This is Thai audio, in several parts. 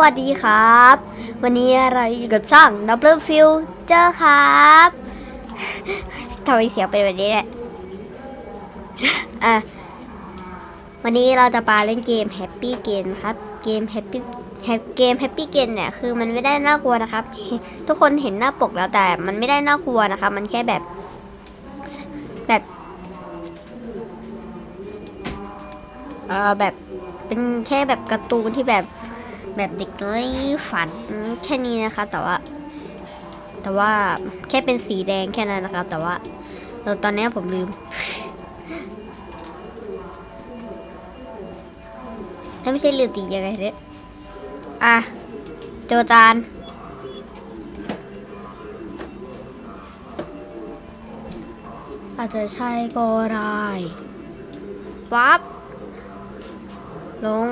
วัสดีครับ วันนี้เราอยู่กับช่อง Double Future ครับทำไมเสียงเป็นแบบนี้เนี่ยอะวันนี้เราจะปาเล่นเกม Happy Game ครับ เกม Happy เกม Happy Game เนี่ยคือมันไม่ได้น่ากลัวนะครับ ทุกคนเห็นหน้าปกแล้วแต่มันไม่ได้น่ากลัวนะครับมันแค่แบบแบบเออแบบเป็นแค่แบบการ์ตูนที่แบบ แบบเด็กน้อยฝันแค่นี้นะคะ แต่ว่า แต่ว่าแค่เป็นสีแดงแค่นั้นนะคะ แต่ว่าเราตอนนี้ผมลืมถ้าไม่ใช่ลืมตียังไงเนี่ยอะโจอจานอาจจะใช่ก็ได้วับลง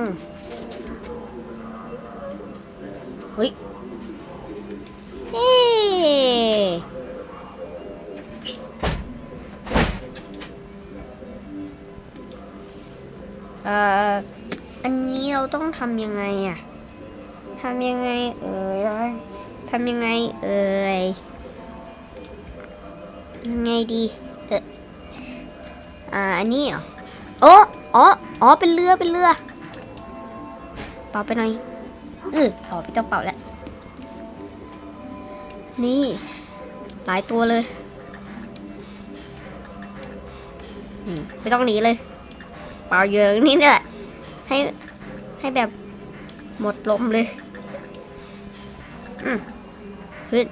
เฮ้ยเฮ้เอ่ออันนี้เราต้องทำยังไงอะทำยังไงเอ่ยทำยังไงเอ่ยยังไงดีเอออ่าอันนี้เหรอโอ้อ๋ออ๋อเป็นเรือเป็นเรือเป่าไปหน่อย เอออ๋อพี่ต้องเป่าแล้ว นี่ หลายตัวเลยไม่ต้องหนีเลย เป่าเยอะนี่แหละ ให้ให้แบบหมดลมเลยอืมขึ้น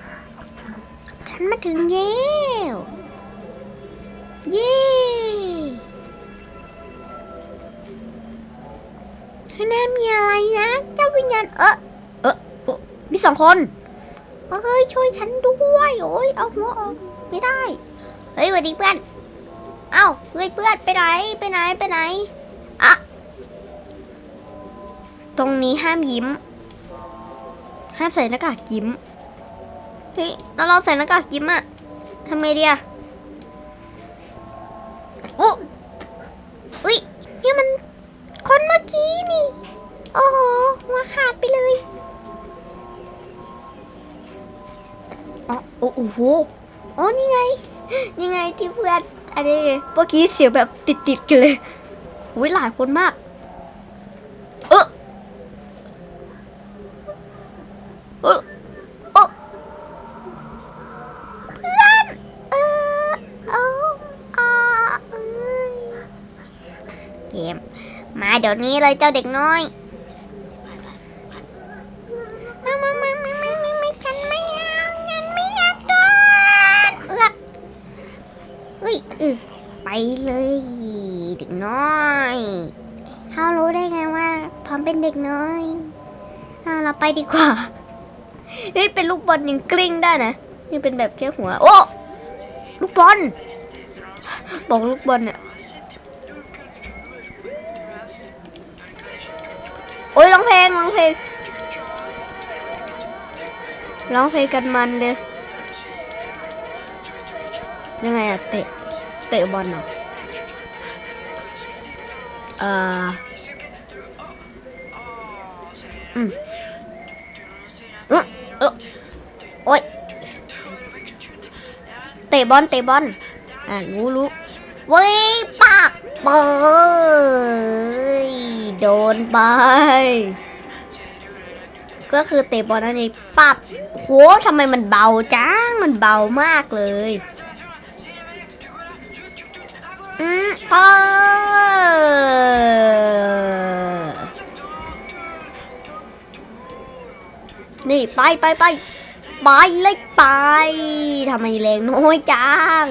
ฉันมาถึงแล้เย้ ข้างหน้ามีอะไรนะ เจ้าวิญญาณเออเออโอ้มีสองคนเฮ้ยช่วยฉันด้วยโอ้ยเอาหัวออกไม่ได้ เฮ้ยสวัสดีเพื่อน เอ้าเฮ้ยเพื่อนไปไหนไปไหนไปไหนอะตรงนี้ห้ามยิ้ม ห้ามใส่หน้ากากยิ้มเฮ้ยแล้วเราใส่หน้ากากยิ้มอะทำไงดีอะโอ้ยเนี่ยมัน คนเมื่ อกี้นี่โอ้โหหัวขาดไปเลยอ๋อโอ้โหอ๋อนี่ไง นี่ไงที่เพื่อนอันนี้เมื่อกี้เสียงแบบติดๆกันเลยอุ้ยหลายคนมาก เออเออเออเพื่อน เออเอาอ่าเอ้ยเกม มา เดี๋ยวนี้เลยเจ้าเด็กน้อยไมามามามามามามาฉันไม่เอาฉันไม่อยากโดนเอือกเฮ้ยอึไปเลยเด็กน้อยเขารู้ได้ไงว่าพร้อมเป็นเด็กน้อยเอาเราไปดีกว่าเฮ้ยเป็นลูกบอลยังกลิ้งได้นะนี่เป็นแบบแค่หัว โอ้ลูกบอลบอกลูกบอลเนี่ย โอ้ยร้องเพลงร้องเพลงร้องเพลงกันมันเลยยังไงอะเตะเตะบอลเหรอเอ่ออืมอืมเออโอ้ยเตะบอลเตะบอลอะรู้รู้เว้ยปากเปย โดนไป ก็คือเตะบอลนั่นเองปับโหทำไมมันเบาจัง มันเบามากเลยอืมเออนี่ ไปไปไปไปเลยไปทำไมแรงน้อยจัง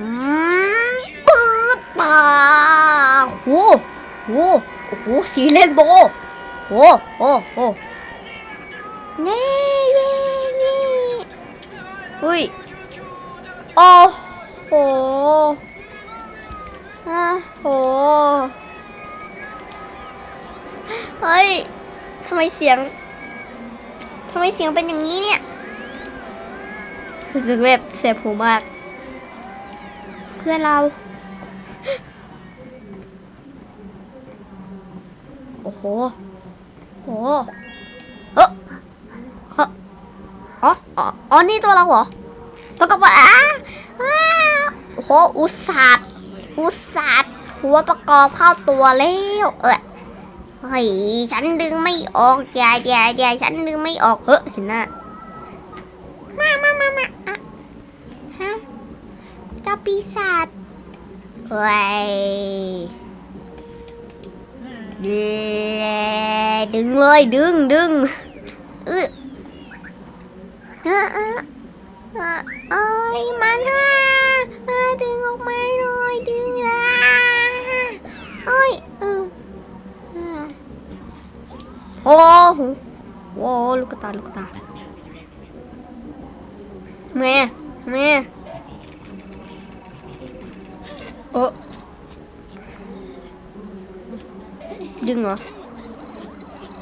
อืม ดป่าโหโหโอ้โหสีเรนโบโหโหโหเย้เย้เย้อุ้ยโอ้โหอะโหเฮ้ยทำไมเสียงทำไมเสียงเป็นอย่างนี้เนี่ยรู้สึกแบบเสียบหูมาก เพื่อนเรา หโอ้โหเออเออ๋ออ๋ออนี่ตัวเราเหรอประกอบว่าอ้าอ้าโหอุตส่าห์อุตส่าห์หัวประกอบเข้าตัวแล้วเออเฮ้ยฉันดึงไม่ออกอย่าอย่าอย่าฉันดึงไม่ออกเฮ้เห็นหน้ามามามามาอะฮะเจ้าปีศาจเฮ้ย ดึงเลยดึงดึงเออเออเออเออเอ้ยมันฮะเออ ดึงออกมาหน่อยดึงอะเอ้ยเออเออโอ้โหโอ้ลูกตาลูกตาแม่แม่โอ้ดึงเหรอ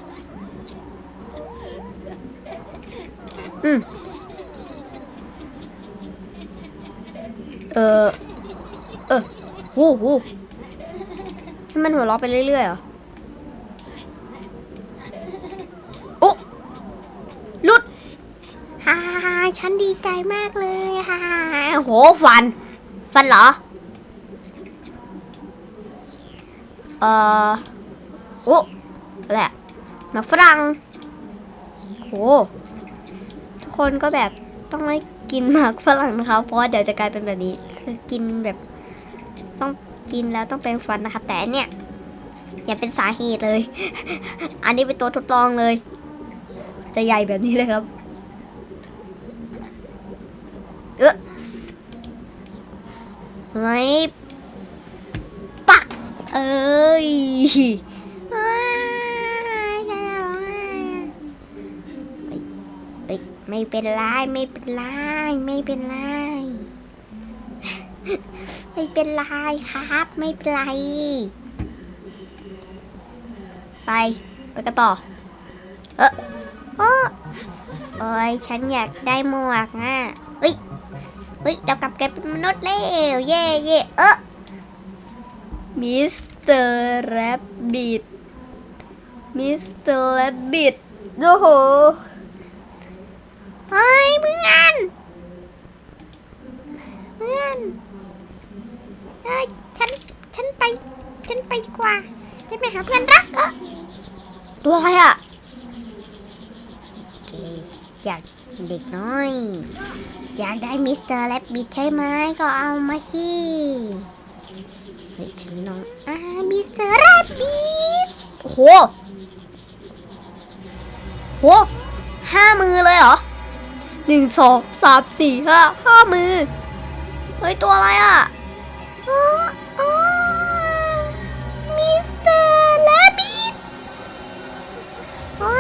อืม เออ เออหูหูให้มันหัวเราะไปเรื่อยๆเหรอ โอ้หลุดฮ่าฮ่าฉันดีใจมากเลยฮ่าโห ฟัน ฟันเหรอ เออโอ้แหละหมาฝรั่งโหทุกคนก็แบบต้องไม่กินหมากฝรั่งนะคะเพราะว่าเดี๋ยวจะกลายเป็นแบบนี้ คือกินแบบต้องกินแล้วต้องเป็นฟันนะคะ แต่อันเนี่ย อย่าเป็นสาเหตุเลย อันนี้เป็นตัวทดลองเลย จะใหญ่แบบนี้เลยครับ เออไงปัก เอ้ยฉันร้องไห้อะเอ้ยเอ้ย ไม่เป็นไรไม่เป็นไรไม่เป็นไรไม่เป็นไรครับ ไม่เป็นไร ไปไปกันต่อ เออโอ้โอ้ยฉันอยากได้หมวกอะเอ้ยเอ้ยเรากลับกลายเป็นมนุษย์แล้วเย่เย่เออมิสเตอร์แรบบิทมิสเตอร์แรบบิทโอ้โห เฮ้ยเพื่อนเพื่อนเฮ้ยฉันฉันไป ฉันไปดีกว่าฉันไปหาเพื่อนรักเออตัวอะไรอะโอเคอยากเด็กน้อย อยากได้มิสเตอร์แรบบิทใช่ไหมก็เอามาสิเฮ้ยฉันลองอ่ามิสเตอร์แรบบิทโอ้โหโหห้ามือเลยเหรอ หนึ่งสองสามสี่ห้าห้ามือ เฮ้ย ตัวอะไรอะอ๋ออ๋อมิสเตอร์แรบบิทอ๋อ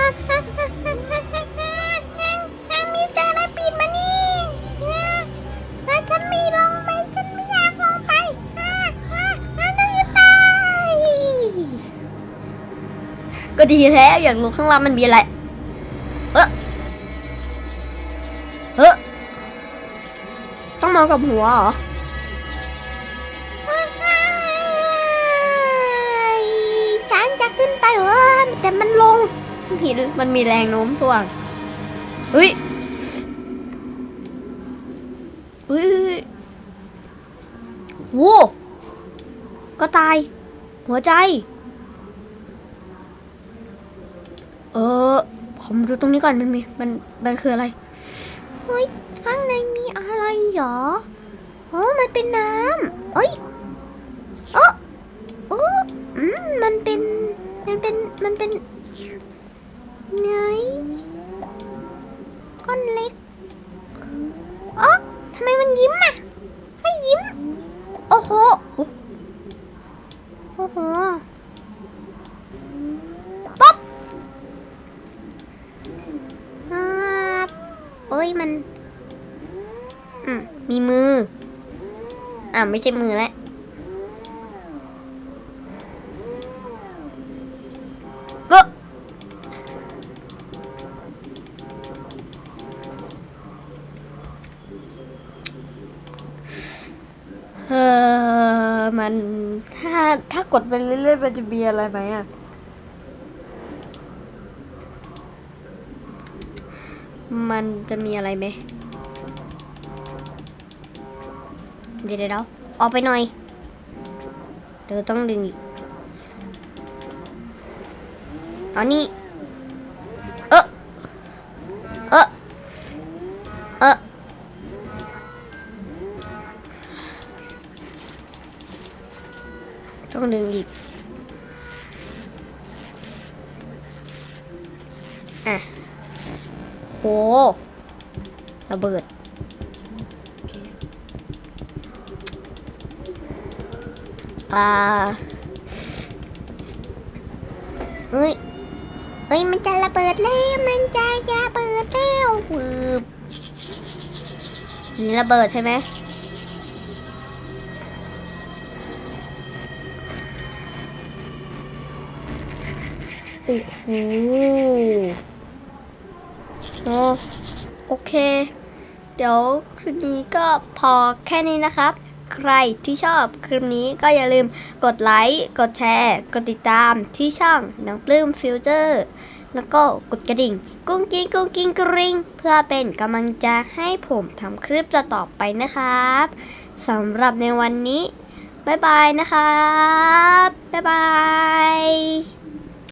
มิสเตอร์แรบบิทมานี่แล้วฉันไม่ลงไปฉันไม่อยากลงไปอ่าอ่าอ่านั่นจะตายก็ดีแล้วอย่ากรู้ข้างล่างมันมีอะไร องมากับหัวเหรอฉันจะขึ้นไปเว้ยแต่มันลงผิดมันมีแรงโน้มถ่วงเฮ้ยเฮ้ยโว้ก็ตาย หัวใจ เออขอมาดูตรงนี้ก่อนมันมีมันมันคืออะไรเฮ้ยข้างในมี อะไรหรอโอ้มันเป็นน้ำเอ้ยเออโอ้อืมมันเป็นมันเป็นมันเป็นไงก้อนเล็กเอ๋อทำไมมันยิ้มอะให้ยิ้ม โอ้โห ไม่ใช่มือแล้วก็เออมันถ้าถ้ากดไปเรื่อยๆมันจะมีอะไรไหมอะมันจะมีอะไรไหมเดี๋ยวเดี๋ยว ออกไปหน่อย เดี๋ยวต้องดึงอีกเอานี่เออเออเออต้องดึงอีก อะ โห ระเบิด อ่าเฮ้ยเฮ้ย มันจะระเบิดแล้ว มันจะระเบิดแล้ววืบนี่ระเบิดใช่ไหมโอ้โหโอ้โอเค เดี๋ยวคลิปนี้ก็พอแค่นี้นะครับ ใครที่ชอบคลิปนี้ก็อย่าลืมกดไลค์ กดแชร์ กดติดตามที่ช่องน้องปลื้มฟิวเจอร์ แล้วก็กดกระดิ่ง กุ้งกิ้งกุ้งกิ้งกริ๊งเพื่อเป็นกำลังใจให้ผมทำคลิปต่อๆไปนะครับสำหรับในวันนี้ บ๊ายบายนะครับ บ๊ายบาย